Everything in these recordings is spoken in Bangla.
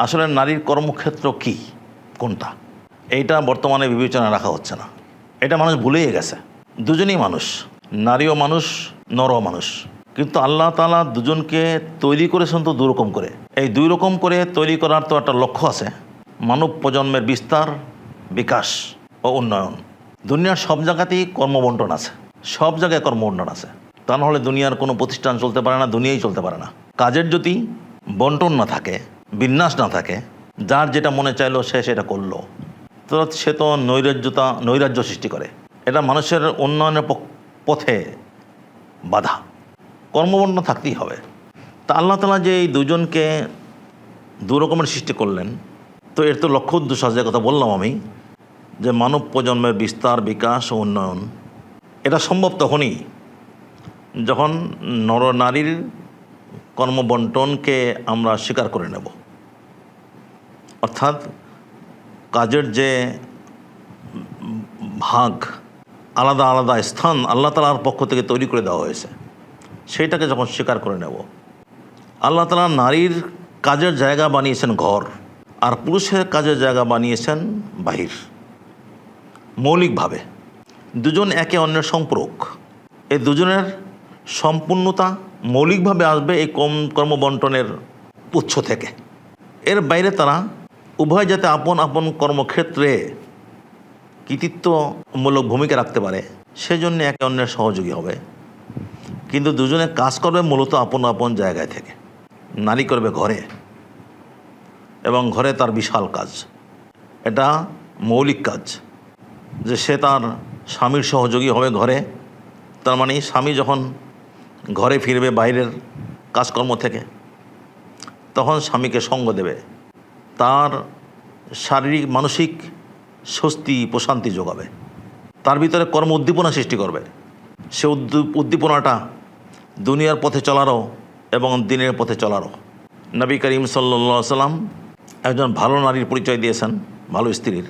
আসলে নারীর কর্মক্ষেত্র কি? কোনটা? এইটা বর্তমানে বিবেচনা রাখা হচ্ছে না। এটা মানুষ ভুলেই গেছে। দুজনেই মানুষ। নারীও মানুষ নরও মানুষ। কিন্তু আল্লাহ তালা দুজনকে তৈরি করেছেন তো দুরকম করে। এই দুই রকম করে তৈরি করার তো একটা লক্ষ্য আছে। মানব প্রজন্মের বিস্তার, বিকাশ ও উন্নয়ন। দুনিয়ার সব জায়গাতেই কর্মবন্টন আছে। সব জায়গায় কর্মবন্টন আছে। তা নাহলে দুনিয়ার কোনো প্রতিষ্ঠান চলতে পারে না, দুনিয়াই চলতে পারে না। কাজের যদি বন্টন না থাকে বিন্যাস না থাকে, যার যেটা মনে চাইলো সে সেটা করল। তো সে তো নৈরাজ্যতা, নৈরাজ্য সৃষ্টি করে। এটা মানুষের উন্নয়নের পথে বাধা। কর্মবন্টন থাকতেই হবে। তা আল্লাহ তালা যে এই দুজনকে দু রকমের সৃষ্টি করলেন, তো এর তো লক্ষ্য উদ্দেশ্য আছে কথা বললাম আমি, যে মানব প্রজন্মের বিস্তার, বিকাশ ও উন্নয়ন। এটা সম্ভব তখনই যখন নরনারীর কর্মবন্টনকে আমরা স্বীকার করে নেব। অর্থাৎ কাজের যে ভাগ, আলাদা আলাদা স্থান আল্লাহ তালার পক্ষ থেকে তৈরি করে দেওয়া হয়েছে, সেইটাকে যখন স্বীকার করে নেব, আল্লাহ তালা নারীর কাজের জায়গা বানিয়েছেন ঘর, আর পুরুষের কাজের জায়গা বানিয়েছেন বাহির। মৌলিকভাবে দুজন একে অন্যের সম্পর্ক এই দুজনের সম্পূর্ণতা মৌলিকভাবে আসবে এই কম কর্মবন্টনের উৎস থেকে। এর বাইরে তারা উভয় যাতে আপন আপন কর্মক্ষেত্রে কৃতিত্বমূলক ভূমিকা রাখতে পারে, সেজন্য একে অন্যের সহযোগী হবে। কিন্তু দুজনে কাজ করবে মূলত আপন আপন জায়গায় থেকে। নারী করবে ঘরে। এবং ঘরে তার বিশাল কাজ। এটা মৌলিক কাজ। যে সে তার স্বামীর সহযোগী হবে ঘরে, তার মানে স্বামী যখন ঘরে ফিরবে বাইরের কাজকর্ম থেকে, তখন স্বামীকে সঙ্গ দেবে। তার শারীরিক, মানসিক স্বস্তি, প্রশান্তি যোগাবে। তার ভিতরে কর্ম উদ্দীপনা সৃষ্টি করবে। সে উদ্দী- উদ্দীপনাটা দুনিয়ার পথে চলারও এবং দিনের পথে চলারও। নবী করিম সাল্লা সাল্লাম একজন ভালো নারীর পরিচয় দিয়েছেন, ভালো স্ত্রীর।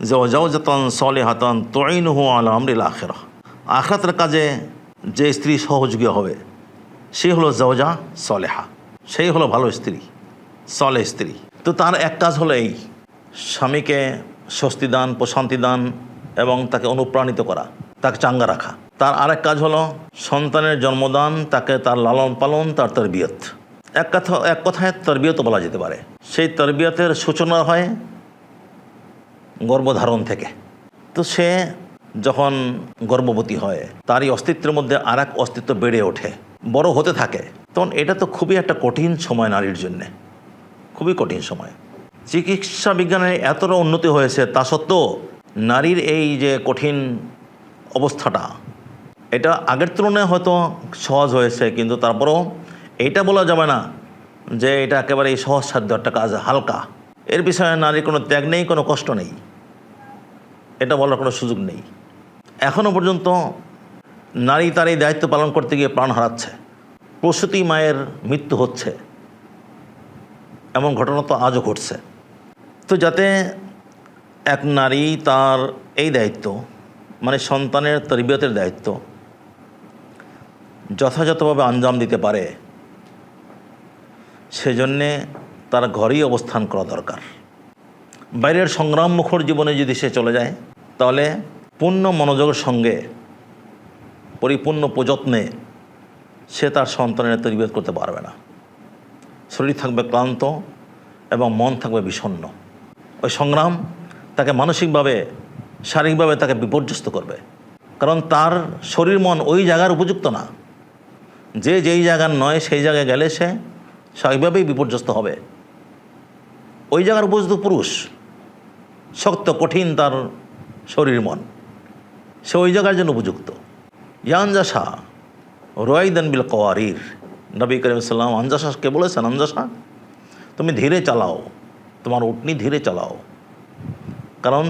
যে অজাওজাতন সলে হাতন তৈন হু আল আমরিল আখেরা আখরাতের কাজে যে স্ত্রী সহযোগী হবে, সে হলো জওজা সলেহা। সেই হলো ভালো স্ত্রী। সলে স্ত্রী। তো তার এক কাজ হলো এই, স্বামীকে স্বস্তি দান, প্রশান্তি দান এবং তাকে অনুপ্রাণিত করা, তাকে চাঙ্গা রাখা। তার আরেক কাজ হলো সন্তানের জন্মদান, তাকে তার লালন পালন, তার তরবিয়ত। এক কথা, এক কথায় তরবিয়ত বলা যেতে পারে। সেই তরবিয়তের সূচনা হয় গর্ভধারণ থেকে। তো সে যখন গর্ভবতী হয়, তারই অস্তিত্বের মধ্যে আর এক অস্তিত্ব বেড়ে ওঠে, বড় হতে থাকে। তখন এটা তো খুবই একটা কঠিন সময় নারীর জন্যে। খুবই কঠিন সময়। চিকিৎসা বিজ্ঞানের এতটা উন্নতি হয়েছে, তা সত্ত্বেও নারীর এই যে কঠিন অবস্থাটা, এটা আগের তুলনায় হয়তো সহজ হয়েছে, কিন্তু তারপরেও এইটা বলা যাবে না যে এটা একেবারে সহজসাধ্য একটা কাজ, হালকা। এর বিষয়ে নারীর কোনো ত্যাগ নেই, কোনো কষ্ট নেই। এটা বলার কোনো সুযোগ নেই। এখনও পর্যন্ত নারী তার এই দায়িত্ব পালন করতে গিয়ে প্রাণ হারাচ্ছে। প্রসূতি মায়ের মৃত্যু হচ্ছে। এমন ঘটনা তো আজও ঘটছে। তো যাতে এক নারী তার এই দায়িত্ব মানে সন্তানের তরবিয়তের দায়িত্ব, যথাযথভাবে আঞ্জাম দিতে পারে, সেজন্যে তার ঘরেই অবস্থান করা দরকার। বাইরের সংগ্রাম মুখর জীবনে যদি সে চলে যায়, তাহলে পূর্ণ মনোযোগের সঙ্গে, পরিপূর্ণ প্রযত্নে সে তার সন্তানের তরবিয়ত করতে পারবে না। শরীর থাকবে ক্লান্ত এবং মন থাকবে বিষণ্ণ। ওই সংগ্রাম তাকে মানসিকভাবে, শারীরিকভাবে তাকে বিপর্যস্ত করবে। কারণ তার শরীর মন ওই জায়গার উপযুক্ত না। যে যেই জায়গার নয়, সেই জায়গায় গেলে সে স্বাভাবিকভাবেই বিপর্যস্ত হবে। ওই জায়গার উপযুক্ত পুরুষ, শক্ত, কঠিন তার শরীর মন, সে ওই জায়গার জন্য উপযুক্ত। ইয়ানজাসা রোয়াইদান বিল কওয়ারির নবী করিম সাল্লাম আনজাসাকে বলেছেন আনজাসা তুমি ধীরে চালাও, তোমার উটনি ধীরে চালাও। কারণ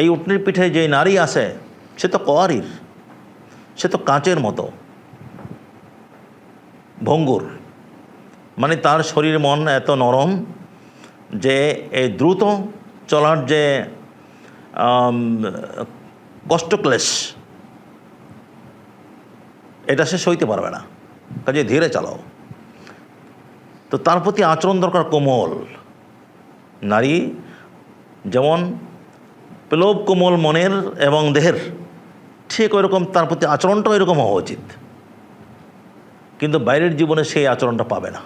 এই উটনির পিঠে যে নারী আছে, সে তো কওয়ারির সে তো কাঁচের মতো, ভঙ্গুর। মানে তার শরীর মন এত নরম যে এই দ্রুত চলার যে কষ্টক্লেশ, এটা সে সইতে পারবে না। কাজে ধীরে চালাও। তো তার প্রতি আচরণ দরকার কোমল। নারী যেমন প্লব কোমল মনের এবং দেহের, ঠিক ওইরকম তার প্রতি আচরণটাও এরকম হওয়া উচিত। কিন্তু বাইরের জীবনে সেই আচরণটা পাবে না।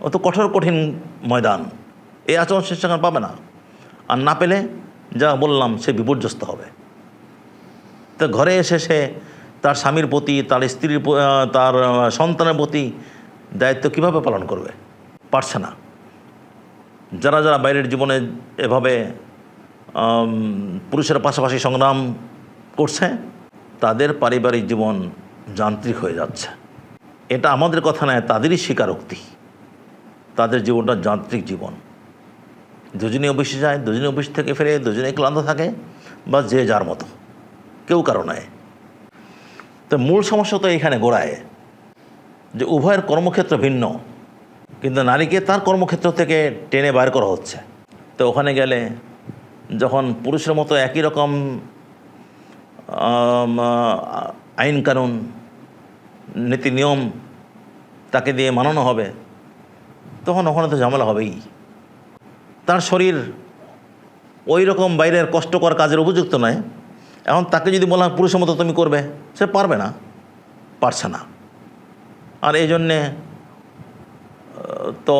অত কঠোর, কঠিন ময়দান এই আচরণ সে সেখানে পাবে না। আর না পেলে, যা বললাম, সে বিপর্যস্ত হবে। তো ঘরে এসে সে তার স্বামীর প্রতি, তার স্ত্রীর তার সন্তানের প্রতি দায়িত্ব কীভাবে পালন করবে? পারছে না। যারা যারা বাইরের জীবনে এভাবে পুরুষের পাশাপাশি সংগ্রাম করছে, তাদের পারিবারিক জীবন যান্ত্রিক হয়ে যাচ্ছে। এটা আমাদের কথা নয়, তাদেরই স্বীকারোক্তি। তাদের জীবনটা যান্ত্রিক জীবন। দুজনে অফিসে যায় দুজনে অফিস থেকে ফিরে দুজনে ক্লান্ত থাকে, বা যে যার মতো। কেউ কারও নয়। তো মূল সমস্যা তো এখানে গোড়ায়, যে উভয়ের কর্মক্ষেত্র ভিন্ন, কিন্তু নারীকে তার কর্মক্ষেত্র থেকে টেনে বাইর করা হচ্ছে। তো ওখানে গেলে যখন পুরুষের মতো একই রকম আইন কানুন, নীতি নিয়ম তাকে দিয়ে মানানো হবে, তখন ওখানে তো ঝামেলা হবেই। তার শরীর ওই রকম বাইরের কষ্টকর কাজের উপযুক্ত নয়। এখন তাকে যদি বলা পুরুষের মতো তুমি করবে, সে পারবে না, পারছে না। আর এই জন্যে, তো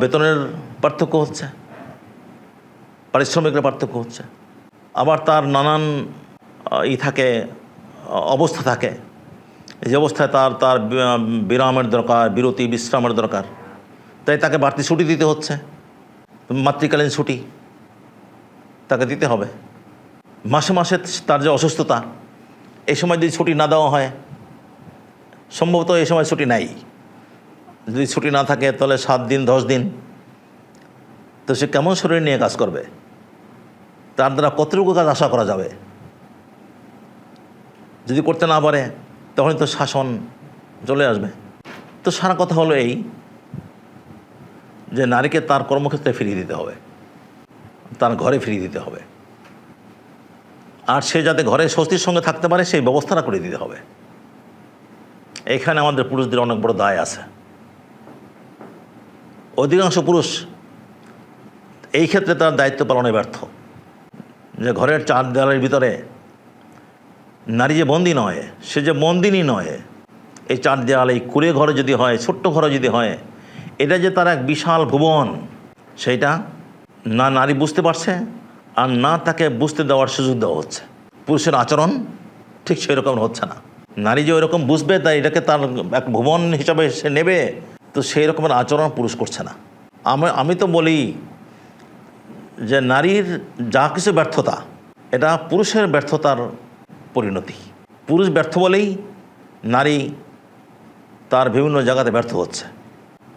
বেতনের পার্থক্য হচ্ছে, পারিশ্রমিকের পার্থক্য হচ্ছে। আবার তার নানান ই থাকে, অবস্থা থাকে। যে অবস্থায় তার তার বিরামের দরকার, বিরতি, বিশ্রামের দরকার। তাই তাকে বাড়তি ছুটি দিতে হচ্ছে। মাতৃকালীন ছুটি তাকে দিতে হবে। মাসে মাসে তার যে অসুস্থতা, এই সময় যদি ছুটি না দেওয়া হয়, সম্ভবত এই সময় ছুটি নাই। যদি ছুটি না থাকে, তাহলে সাত দিন, দশ দিন। তো সে কেমন শরীর নিয়ে কাজ করবে? তার দ্বারা কতটুকু কাজ আশা করা যাবে? যদি করতে না পারে, তখনই তো শাসন চলে আসবে। তো সারা কথা হলো এই যে নারীকে তার কর্মক্ষেত্রে ফিরিয়ে দিতে হবে। তার ঘরে ফিরিয়ে দিতে হবে। আর সে যাতে ঘরে স্বস্তির সঙ্গে থাকতে পারে, সেই ব্যবস্থাটা করে দিতে হবে। এখানে আমাদের পুরুষদের অনেক বড় দায় আছে। অধিকাংশ পুরুষ এই ক্ষেত্রে তার দায়িত্ব পালনে ব্যর্থ। যে ঘরের চার দেওয়ালের ভিতরে নারী যে বন্দি নয়, সে যে বন্দিনী নয়, এই চার দেওয়াল, এই কুড়ে ঘরে যদি হয়, ছোট্ট ঘরে যদি হয়, এটা যে তার এক বিশাল ভুবন, সেইটা না নারী বুঝতে পারছে আর না তাকে বুঝতে দেওয়ার সুযোগ দেওয়া হচ্ছে। পুরুষের আচরণ ঠিক সেই রকম হচ্ছে না। নারী যে ওইরকম বুঝবে, তাই এটাকে তার এক ভুবন হিসাবে সে নেবে, তো সেই রকমের আচরণ পুরুষ করছে না। আমি আমি তো বলি যে নারীর যা কিছু ব্যর্থতা, এটা পুরুষের ব্যর্থতার পরিণতি। পুরুষ ব্যর্থ বলেই নারী তার বিভিন্ন জায়গাতে ব্যর্থ হচ্ছে।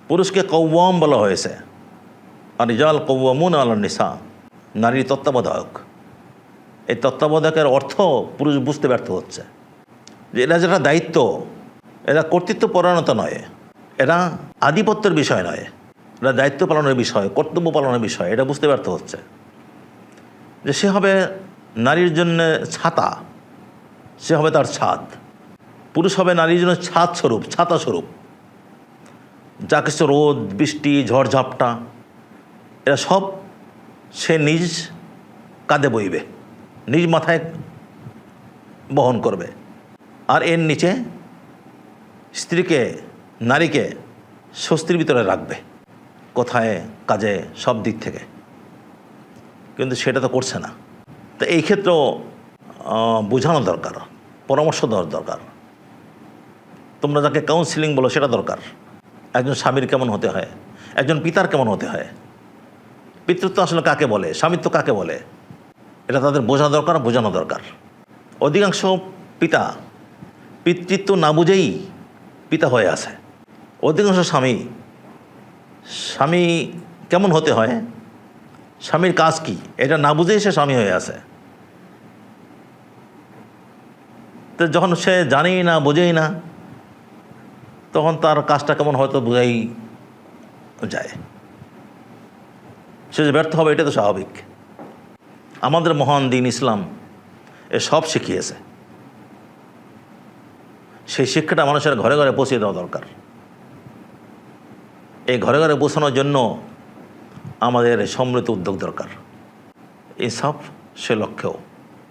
পুরুষকে কৌয়াম বলা হয়েছে। আর রিজাল কৌয়ামুন আল নিসা। নারীর তত্ত্বাবধায়ক। এই তত্ত্বাবধায়কের অর্থ পুরুষ বুঝতে ব্যর্থ হচ্ছে। যে এরা যেটা দায়িত্ব, এরা কর্তৃত্ব পরায়ণতা নয়। এরা আধিপত্যের বিষয় নয়। এটা দায়িত্ব পালনের বিষয়, কর্তব্য পালনের বিষয়, এটা বুঝতে ব্যর্থ হচ্ছে। যে সে হবে নারীর জন্য ছাতা, সে হবে তার ছাদ। পুরুষ হবে নারীর জন্য ছাদ স্বরূপ, ছাতা স্বরূপ। যা কিছু রোদ, বৃষ্টি ঝড়ঝাপটা এরা সব সে নিজ কাঁধে বইবে, নিজ মাথায় বহন করবে। আর এর নিচে স্ত্রীকে, নারীকে স্বস্তির ভিতরে রাখবে, কোথায়, কাজে, সব দিক থেকে। কিন্তু সেটা তো করছে না। তো এই ক্ষেত্রেও বোঝানো দরকার, পরামর্শ দেওয়ার দরকার। তোমরা যাকে কাউন্সিলিং বলো, সেটা দরকার। একজন স্বামীর কেমন হতে হয়? একজন পিতার কেমন হতে হয়? পিতৃত্ব আসলে কাকে বলে? স্বামিত্ব কাকে বলে? এটা তাদের বোঝা দরকার, বোঝানো দরকার। অধিকাংশ পিতা পিতৃত্ব না বুঝেই পিতা হয়ে আছে। অধিকাংশ স্বামী স্বামী কেমন হতে হয়? স্বামীর কাজ কি? এটা না বুঝেই সে স্বামী হয়ে আছে। তো যখন সে জানেই না, বোঝেই না, তখন তার কাজটা কেমন হয়তো বোঝাই যায়। সে যে ব্যর্থ হবে এটা তো স্বাভাবিক। আমাদের মহান দিন ইসলাম এ সব শিখিয়েছে। সেই শিক্ষাটা মানুষের ঘরে ঘরে পৌঁছে দেওয়া দরকার। এই ঘরে ঘরে পৌঁছানোর জন্য আমাদের সমৃদ্ধ উদ্যোগ দরকার। এসব সে লক্ষ্যেও।